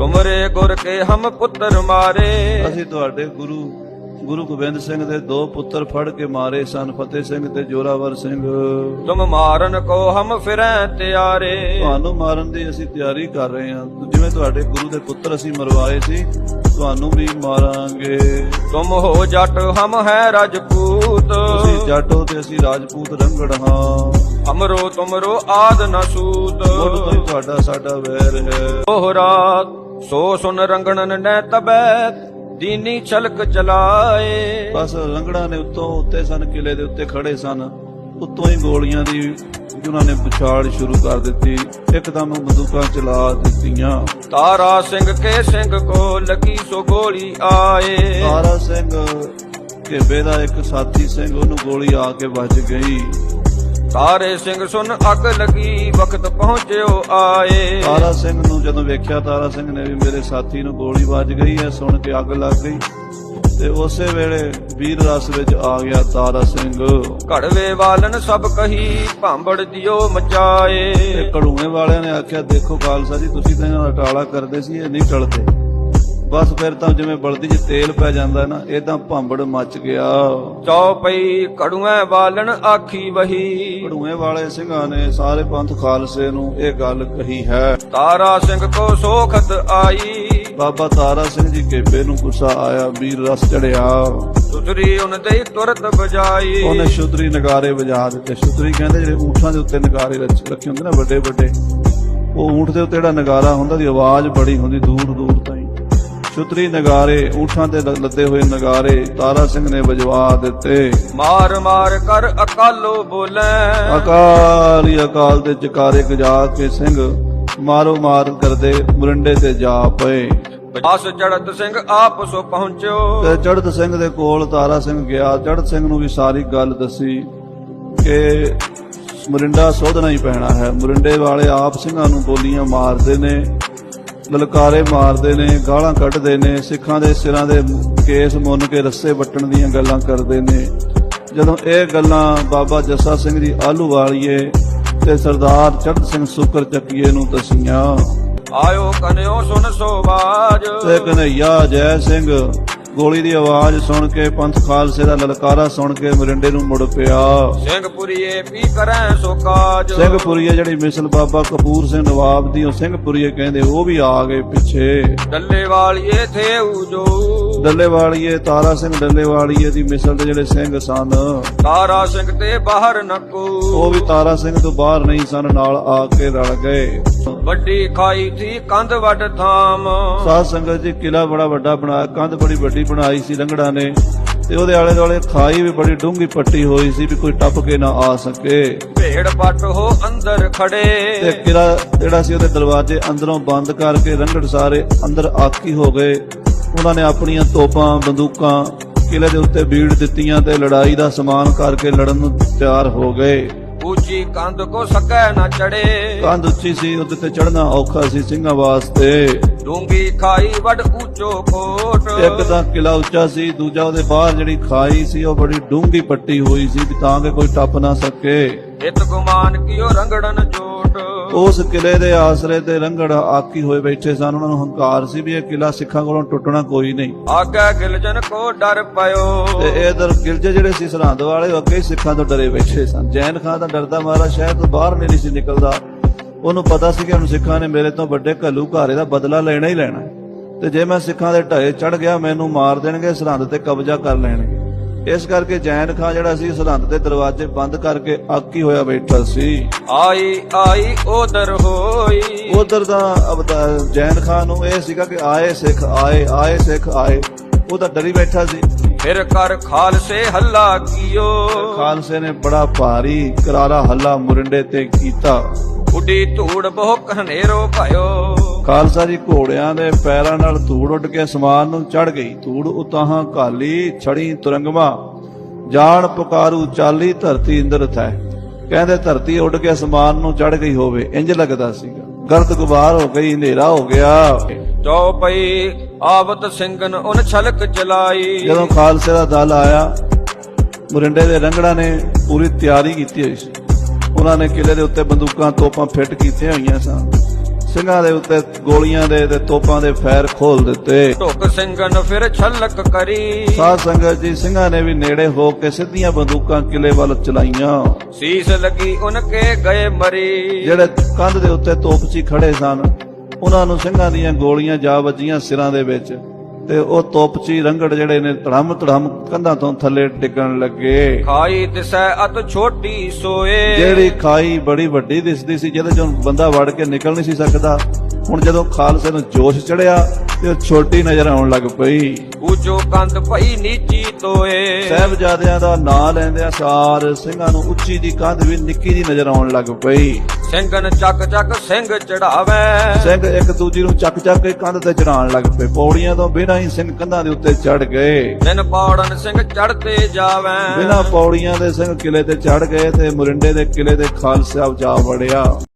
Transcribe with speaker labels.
Speaker 1: ਤੁਮਰੇ ਗੁਰ ਕੇ ਹਮ ਪੁੱਤਰ ਮਾਰੇ।
Speaker 2: ਅਸੀਂ ਤੁਹਾਡੇ ਗੁਰੂ ਗੁਰੂ ਗੋਬਿੰਦ ਸਿੰਘ ਦੇ ਦੋ ਪੁੱਤਰ ਫੜ ਕੇ ਮਾਰੇ ਸਨ ਫਤਿਹ ਸਿੰਘ ਤੇ ਜੋਰਾਵਰ ਸਿੰਘ।
Speaker 1: ਤੁਮ ਮਾਰਨ ਕੋ ਹਮ ਫਿਰੈ ਤਿਆਰੇ।
Speaker 2: ਤੁਹਾਨੂੰ ਮਾਰਨ ਦੀ ਅਸੀਂ ਤਿਆਰੀ ਕਰ ਰਹੇ ਹਾਂ। ਜਿਵੇਂ ਤੁਹਾਡੇ ਗੁਰੂ ਦੇ ਪੁੱਤਰ ਅਸੀਂ ਮਰਵਾਏ ਸੀ ਤੁਹਾਨੂੰ ਵੀ ਮਾਰਾਂਗੇ।
Speaker 1: ਤੁਮ ਹੋ ਜੱਟ ਹਮ ਹੈ ਰਜਪੂਤ।
Speaker 2: ਤੁਸੀਂ ਜੱਟ ਹੋ ਤੇ ਅਸੀਂ ਰਾਜਪੂਤ ਰੰਗੜ ਹਾਂ।
Speaker 1: ਅਮਰੋ ਤੁਮਰੋ ਆਦ ਨ ਸੂਤ।
Speaker 2: ਮੁੱਢ ਤੋਂ ਹੀ ਤੁਹਾਡਾ ਸਾਡਾ ਵੈਰ ਹੈ।
Speaker 1: ਉਹ ਰਾਤ ਸੋ ਸੁਨ ਰੰਗਣਨ ਨੈ ਤਬੈ ਦੀਨੀ ਛਲਕ ਚਲਾਏ
Speaker 2: ਬਸ ਰੰਗੜਾਂ ਨੇ ਉੱਤੋਂ ਉੱਤੇ ਸਨ ਕਿਲੇ ਦੇ ਉੱਤੇ ਖੜੇ ਸਨ। ਉੱਤੋਂ ਹੀ ਗੋਲੀਆਂ ਦੀ ਉਹਨਾਂ ਨੇ ਪੁਛਾੜ ਸ਼ੁਰੂ ਕਰ ਦਿੱਤੀ ਇੱਕਦਮ ਬੰਦੂਕਾਂ ਚਲਾ ਦਿੱਤੀਆਂ।
Speaker 1: ਤਾਰਾ ਸਿੰਘ ਕੇ ਸਿੰਘ ਕੋ ਲਗੀ ਸੋ ਗੋਲੀ ਆਏ।
Speaker 2: ਤਾਰਾ ਸਿੰਘ ਘੇਬੇ ਦਾ ਇੱਕ ਸਾਥੀ ਸਿੰਘ ਉਹਨੂੰ ਗੋਲੀ ਆ ਕੇ ਵੱਜ ਗਈ।
Speaker 1: ਤਾਰੇ ਸਿੰਘ ਸੁਨ ਅੱਗ ਲਗੀ ਵਕਤ ਪਹੁੰਚਿਓ ਆਏ।
Speaker 2: ਤਾਰਾ ਸਿੰਘ ਨੂੰ ਜਦੋਂ ਵੇਖਿਆ ਤਾਰਾ ਸਿੰਘ ਨੇ ਵੀ ਮੇਰੇ ਸਾਥੀ ਨੂੰ ਗੋਲੀ ਵੱਜ ਗਈ ਹੈ ਸੁਣ ਕੇ ਅੱਗ ਲੱਗ ਗਈ। ਤੇ ਉਸੇ ਵੇਲੇ ਵੀਰ ਰਸ ਵਿੱਚ ਆ ਗਿਆ ਤਾਰਾ ਸਿੰਘ।
Speaker 1: ਘੜਵੇ ਵਾਲਨ ਸਭ ਕਹੀ ਭਾਂਬੜ ਦਿਓ ਮਚਾਏ।
Speaker 2: ਤੇ ਕੜੂਏ ਵਾਲਿਆਂ ਨੇ ਆਖਿਆ ਦੇਖੋ ਖਾਲਸਾ ਜੀ ਤੁਸੀਂ ਤਾਂ ਇਹਨਾਂ ਦਾ ਟਾਲਾ ਕਰਦੇ ਸੀ ਇਹ ਨਹੀਂ ਟਲਦੇ। ਬਸ ਫਿਰ ਤਾਂ ਜਿਵੇਂ ਬਲਦੀ 'ਚ ਤੇਲ ਪੈ ਜਾਂਦਾ ਨਾ ਇਦਾਂ ਭਾਂਬੜ ਮੱਚ ਗਿਆ।
Speaker 1: ਚੌਪਈ ਕੜੂਐ ਵਾਲਨ ਆਖੀ ਵਹੀ।
Speaker 2: ਕੜੂਏ ਵਾਲੇ ਸਿੰਘਾਂ ਨੇ ਸਾਰੇ ਪੰਥ ਖਾਲਸੇ ਨੂੰ ਇਹ ਗੱਲ ਕਹੀ ਹੈ।
Speaker 1: ਤਾਰਾ ਸਿੰਘ ਕੋ ਸੋਖਤ ਆਈ।
Speaker 2: ਬਾਬਾ ਤਾਰਾ ਸਿੰਘ ਜੀ ਕੇਬੇ ਨੂੰ ਗੁੱਸਾ ਆਇਆ ਵੀਰ ਰਸ ਚੜਿਆ।
Speaker 1: ਸੁਤਰੀ ਉਨ ਤੇ ਤੁਰਤ ਬਜਾਈ
Speaker 2: ਉਹਨੇ ਸ਼ੁਦਰੀ ਨਗਾਰੇ ਵਜਾ ਦਿੱਤੇ। ਸ਼ੁਦਰੀ ਕਹਿੰਦੇ ਜਿਹੜੇ ਊਠਾਂ ਦੇ ਉੱਤੇ ਨਗਾਰੇ ਰੱਖ- ਰੱਖੇ ਹੁੰਦੇ ਨਾ ਵੱਡੇ ਵੱਡੇ ਉਹ ਊਠ ਦੇ ਉੱਤੇ ਜਿਹੜਾ ਨਗਾਰਾ ਹੁੰਦਾ ਦੀ ਆਵਾਜ਼ ਬੜੀ ਹੁੰਦੀ ਦੂਰ ਦੂਰ ਸ਼ੁਦਰੀ ਨਗਾਰੇ ਊਠਾਂ ਤੇ ਲੱਦੇ ਹੋਏ ਨਗਾਰੇ ਤਾਰਾ ਸਿੰਘ ਨੇ ਵਜਵਾ ਦਿੱਤੇ।
Speaker 1: ਮਾਰ ਮਾਰ ਕਰ ਅਕਾਲੋ ਬੋਲੇ।
Speaker 2: ਅਕਾਲ ਹੀ ਅਕਾਲ ਦੇ ਜਕਾਰੇ ਗਜਾ ਕੇ ਸਿੰਘ ਮਾਰੋ ਮਾਰ ਕਰਦੇ ਮੁਰੰਡੇ ਤੇ ਜਾ ਪਏ।
Speaker 1: ਬਸ ਚੜਤ ਸਿੰਘ ਆਪ ਸੋ ਪਹੁੰਚਿਓ।
Speaker 2: ਤੇ ਚੜਤ ਸਿੰਘ ਦੇ ਕੋਲ ਤਾਰਾ ਸਿੰਘ ਗਿਆ। ਚੜਤ ਸਿੰਘ ਨੂੰ ਵੀ ਸਾਰੀ ਗੱਲ ਦੱਸੀ ਕਿ ਮੁਰਿੰਡਾ ਸੋਧਣਾ ਹੀ ਪੈਣਾ ਹੈ। ਮੁਰਿੰਡੇ ਵਾਲੇ ਆਪ ਸਿੰਘਾਂ ਨੂੰ ਬੋਲੀਆਂ ਮਾਰਦੇ ਨੇ। ਲਲਕਾਰੇ ਮਾਰਦੇ ਨੇ ਗਾਲਾਂ ਕੱਢਦੇ ਨੇ ਸਿੱਖਾਂ ਦੇ ਸਿਰਾਂ ਦੇ ਕੇਸ ਮੁੰਨ ਕੇ ਰੱਸੇ ਵੱਟਣ ਦੀਆਂ ਗੱਲਾਂ ਕਰਦੇ ਨੇ। ਜਦੋਂ ਇਹ ਗੱਲਾਂ ਬਾਬਾ ਜੱਸਾ ਸਿੰਘ ਜੀ ਆਲੂ ਵਾਲੀਏ ਤੇ ਸਰਦਾਰ ਚੜਤ ਸਿੰਘ ਸੁਕਰ ਚੱਕੀਏ ਨੂੰ ਦਸੀਆਂ।
Speaker 1: ਆਇਓ ਕਨਿਓ ਸੁਨ ਸੋਵਾਜ
Speaker 2: ਤੇ ਕਨਈਆ ਜੈ ਸਿੰਘ ਗੋਲੀ ਦੀ ਆਵਾਜ਼ ਸੁਣ ਕੇ ਪੰਥ ਖਾਲਸੇ ਦਾ ਲਲਕਾਰਾ ਸੁਣ ਕੇ ਮਰਿੰਡੇ ਨੂੰ ਮੁੜ ਪਿਆ।
Speaker 1: ਸਿੰਘਪੁਰੀਏ ਪੀ ਕਰੈ ਸੋ ਕਾਜ?
Speaker 2: ਸਿੰਘਪੁਰੀਏ ਜਿਹੜੀ ਮਿਸਲ ਬਾਬਾ ਕਪੂਰ ਸਿੰਘ ਨਵਾਬ ਦੀ ਉਹ ਸਿੰਘਪੁਰੀਏ ਕਹਿੰਦੇ ਉਹ ਵੀ ਆ ਗਏ ਪਿੱਛੇ।
Speaker 1: ਡੱਲੇ ਵਾਲੀਏ ਥੇ ਉਜੋ
Speaker 2: ਡੱਲੇ ਵਾਲੀਏ ਤਾਰਾ ਸਿੰਘ ਡੱਲੇ ਵਾਲੀਏ ਦੀ ਮਿਸਲ ਦੇ ਜਿਹੜੇ ਸਿੰਘ ਸਨ
Speaker 1: ਤਾਰਾ ਸਿੰਘ ਤੇ ਬਾਹਰ ਨਕੋ
Speaker 2: ਉਹ ਵੀ ਤਾਰਾ ਸਿੰਘ ਤੋਂ ਬਾਹਰ ਨਹੀਂ ਸਨ ਨਾਲ ਆ ਕੇ ਰਲ ਗਏ।
Speaker 1: ਵੱਡੀ ਖਾਈ ਥੀ ਕੰਧ ਵੱਡ ਥਾਮ।
Speaker 2: ਸਾਧ ਸੰਗਤ ਜੀ ਕਿਲਾ ਬੜਾ ਵੱਡਾ ਬਣਾਇਆ ਕੰਧ ਬੜੀ ਵੱਡੀ ਬਣਾਈ ਸੀ ਲੰਗੜਾ ਨੇ ਤੇ ਉਹਦੇ ਆਲੇ ਦੁਆਲੇ ਖਾਈ ਵੀ ਬੜੀ ਡੂੰਘੀ ਪੱਟੀ ਹੋਈ ਸੀ ਵੀ ਕੋਈ ਟੱਪ ਕੇ ਨਾ ਆ ਸਕੇ।
Speaker 1: ਭੇੜ ਪੱਟ ਹੋ ਅੰਦਰ ਖੜੇ।
Speaker 2: ਤੇ ਕਿਲਾ ਜਿਹੜਾ ਸੀ ਉਹਦੇ ਦਰਵਾਜ਼ੇ ਅੰਦਰੋਂ ਬੰਦ ਕਰਕੇ ਰੰਗੜ ਸਾਰੇ ਅੰਦਰ ਆਕੀ ਹੋ ਗਏ। ਉਹਨਾਂ ਨੇ ਆਪਣੀਆਂ ਤੋਪਾਂ ਬੰਦੂਕਾਂ ਕਿਲੇ ਦੇ ਉੱਤੇ ਬੀੜ ਦਿੱਤੀਆਂ ਤੇ ਲੜਾਈ ਦਾ ਸਮਾਨ ਕਰਕੇ ਲੜਨ ਨੂੰ ਤਿਆਰ ਹੋ ਗਏ।
Speaker 1: ਉੱਚੀ ਕੰਧ ਕੋ ਸਕੈ ਨਾ ਚੜੇ
Speaker 2: ਕੰਧ ਉੱਚੀ ਸੀ ਉਹਦੇ ਤੇ ਚੜਨਾ ਔਖਾ ਸੀ ਸਿੰਘਾਂ ਵਾਸਤੇ।
Speaker 1: ਡੂੰਗੀ ਖਾਈ ਵੱਡ ਉੱਚੋ ਕੋਟ
Speaker 2: ਇੱਕ ਤਾਂ ਕਿਲਾ ਉੱਚਾ ਸੀ ਦੂਜਾ ਉਹਦੇ ਬਾਹਰ ਜਿਹੜੀ ਖਾਈ ਸੀ ਉਹ ਬੜੀ ਡੂੰਘੀ ਪੱਟੀ ਹੋਈ ਸੀ ਵੀ ਤਾਂ ਕਿ ਕੋਈ ਟੱਪ ਨਾ ਸਕੇ।
Speaker 1: ਇਤ ਗੁਮਾਨ ਕੀਓ ਰੰਗੜਨ ਜੋਟ।
Speaker 2: ਉਸ ਕਿਲੇ ਦੇ ਆਸਰੇ ਤੇ ਰੰਗੜ ਆਕੀ ਹੋਏ ਬੈਠੇ ਸਨ ਉਹਨਾਂ ਨੂੰ ਹੰਕਾਰ ਸੀ ਵੀ ਇਹ ਕਿਲਾ ਸਿੱਖਾਂ ਕੋਲੋਂ ਟੁੱਟਣਾ ਕੋਈ ਨਹੀਂ।
Speaker 1: ਆਗਾ ਗਿਲਜਨ ਕੋ ਡਰ ਪਇਓ।
Speaker 2: ਤੇ ਇਧਰ ਗਿਲਜੇ ਜਿਹੜੇ ਸੀ ਸਰਹੰਦ ਵਾਲੇ ਅੱਗੇ ਸਿੱਖਾਂ ਤੋਂ ਡਰੇ ਬੈਠੇ ਸਨ। ਜੈਨ ਖਾਨ ਦਾ ਡਰਦਾ ਮਾਰਾ ਸ਼ਹਿਰ ਤੋਂ ਬਾਹਰ ਨਹੀਂ ਸੀ ਨਿਕਲਦਾ। ਉਹਨੂੰ ਪਤਾ ਸੀ ਕਿ ਹੁਣ ਸਿੱਖਾਂ ਨੇ ਮੇਰੇ ਤੋਂ ਵੱਡੇ ਘੱਲੂ ਘਾਰੇ ਦਾ ਬਦਲਾ ਲੈਣਾ ਹੀ ਲੈਣਾ। ਤੇ ਜੇ ਮੈਂ ਸਿੱਖਾਂ ਦੇ ਢਾਏ ਚੜ ਗਿਆ ਮੈਨੂੰ ਮਾਰ ਦੇਣਗੇ ਸਰਹੰਦ ਤੇ ਕਬਜ਼ਾ ਕਰ ਲੈਣਗੇ। ਇਸ ਕਰਕੇ ਜੈਨ ਖਾਨ ਜਿਹੜਾ ਸੀ ਸਰਹੰਦ ਦੇ ਦਰਵਾਜ਼ੇ ਬੰਦ ਕਰਕੇ ਆਕੀ ਹੋਇਆ ਬੈਠਾ ਸੀ।
Speaker 1: ਆਈ ਆਈ ਉਦਰ ਹੋਈ।
Speaker 2: ਉਧਰ ਦਾ ਜੈਨ ਖਾਨ ਨੂੰ ਇਹ ਸੀਗਾ ਕਿ ਆਏ ਸਿੱਖ ਆਏ ਆਏ ਸਿੱਖ ਆਏ। ਉਹ ਤਾਂ ਡਰੀ ਬੈਠਾ ਸੀ।
Speaker 1: ਫਿਰ ਕਰ ਖਾਲਸੇ ਹੱਲਾ ਕੀਓ।
Speaker 2: ਖਾਲਸੇ ਨੇ ਬੜਾ ਭਾਰੀ ਕਰਾਰਾ ਹੱਲਾ ਮੁਰਿੰਡੇ ਤੇ ਕੀਤਾ।
Speaker 1: ਉੱਡੀ ਧੂੜ ਬਹੁ ਹਨੇਰੋ ਭਇਓ।
Speaker 2: ਖਾਲਸਾ ਜੀ ਘੋੜਿਆਂ ਦੇ ਪੈਰਾਂ ਨਾਲ ਧੂੜ ਉੱਡ ਕੇ ਅਸਮਾਨ ਨੂੰ ਚੜ ਗਈ। ਧੂੜ ਉਤਾਹਾਂ ਕਾਲੀ ਛੜੀ ਤੁਰੰਗਵਾ ਜਾਣ ਪੁਕਾਰੂ ਚਾਲੀ ਧਰਤੀ ਇੰਦਰ ਥੈ। ਕਹਿੰਦੇ ਧਰਤੀ ਉੱਡ ਕੇ ਅਸਮਾਨ ਨੂੰ ਚੜ ਗਈ ਹੋਵੇ। ਇੰਜ ਲੱਗਦਾ ਸੀਗਾ। ਗਰਦ ਗੁਬਾਰ ਹੋ ਗਈ ਹਨੇਰਾ ਹੋ ਗਿਆ।
Speaker 1: ਚੌਪਈ ਆਵਤ ਸਿੰਘਨ ਉਨ ਛਲਕ ਚਲਾਈ।
Speaker 2: ਜਦੋਂ ਖਾਲਸੇ ਦਾ ਦਲ ਆਇਆ ਮੁਰਿੰਡੇ ਦੇ ਰੰਗੜਾ ਨੇ ਪੂਰੀ ਤਿਆਰੀ ਕੀਤੀ ਹੋਈ ਸੀ। ਉਹਨਾਂ ਨੇ ਕਿਲੇ ਦੇ ਉੱਤੇ ਬੰਦੂਕਾਂ ਤੋਪਾਂ ਫਿੱਟ ਕੀਤੀਆਂ ਹੋਈਆਂ ਸਨ ਸਿੰਘਾਂ ਦੇ ਉੱਤੇ ਗੋਲੀਆਂ ਦੇ ਤੇ ਤੋਪਾਂ ਦੇ ਫੈਰ ਖੋਲ ਦਿੱਤੇ।
Speaker 1: ਢੁੱਕ ਸਿੰਘਨ ਫਿਰ ਛਲਕ ਕਰੀ।
Speaker 2: ਸਾਧ ਸੰਗਤ ਜੀ ਸਿੰਘਾਂ ਨੇ ਵੀ ਨੇੜੇ ਹੋ ਕੇ ਸਿੱਧੀਆਂ ਬੰਦੂਕਾਂ ਕਿਲੇ ਵੱਲ ਚਲਾਈਆਂ।
Speaker 1: ਸੀਸ ਲੱਗੀ ਉਨਕੇ ਗਏ ਮਰੀ।
Speaker 2: ਜਿਹੜੇ ਕੰਧ ਦੇ ਉੱਤੇ ਤੋਪਚੀ ਖੜੇ ਸਨ। ਉਹਨਾਂ ਨੂੰ ਸਿੰਘਾਂ ਦੀਆਂ ਗੋਲੀਆਂ ਜਾ ਵੱਜੀਆਂ ਸਿਰਾਂ ਦੇ ਵਿੱਚ ਤੇ ਉਹ ਤੋਪਚੀ ਰੰਗੜ ਜਿਹੜੇ ਨੇ ਧੜਮ ਧੜਮ ਕੰਧਾਂ ਤੋਂ ਥੱਲੇ ਡਿੱਗਣ ਲੱਗੇ।
Speaker 1: ਖਾਈ ਦਿਸੈ ਅਤ ਛੋਟੀ ਸੋਏ।
Speaker 2: ਜਿਹੜੀ ਖਾਈ ਬੜੀ ਵੱਡੀ ਦਿਸਦੀ ਸੀ ਜਿਹਦੇ ਚੋਂ ਬੰਦਾ ਵੜ ਕੇ ਨਿਕਲ ਨਹੀਂ ਸੀ ਸਕਦਾ। ਹੁਣ ਜਦੋਂ ਖਾਲਸੇ ਨੂੰ ਜੋਸ਼ ਚੜਿਆ ਤੇ ਛੋਟੀ ਨਜ਼ਰ ਆਉਣ ਲੱਗ ਪਈ।
Speaker 1: ਉਚੋ ਕੰਧ ਪਈ ਨੀਚੀ ਤੋਏ।
Speaker 2: ਸਾਹਿਬਜ਼ਾਦਿਆਂ ਦਾ ਨਾਂ ਲੈਂਦਿਆਂ ਸਾਰ ਸਿੰਘਾਂ ਨੂੰ ਉੱਚੀ ਦੀ ਕੰਧ ਵੀ ਨਿੱਕੀ ਦੀ ਨਜ਼ਰ ਆਉਣ ਲੱਗ ਪਈ।
Speaker 1: ਸਿੰਘਨ ਚੱਕ ਚੱਕ ਸਿੰਘ ਚੜਾਵੇ।
Speaker 2: ਸਿੰਘ ਇੱਕ ਦੂਜੀ ਨੂੰ ਚੱਕ ਚੱਕ ਕੇ ਕੰਧ ਤੇ ਚੜਾਉਣ ਲੱਗ ਪਏ। ਪੌੜੀਆਂ ਤੋਂ ਬਿਨਾਂ ਹੀ ਸਿੰਘ ਕੰਧਾਂ ਦੇ ਉੱਤੇ ਚੜ ਗਏ।
Speaker 1: ਦਿਨ ਪਾੜਨ ਸਿੰਘ ਚੜਤੇ ਜਾਵੇ।
Speaker 2: ਬਿਨਾਂ ਪੌੜੀਆਂ ਦੇ ਸਿੰਘ ਕਿਲੇ ਤੇ ਚੜ ਗਏ ਤੇ ਮੁਰਿੰਡੇ ਦੇ ਕਿਲੇ ਦੇ ਖਾਲਸਾ ਜਾ ਵੜਿਆ।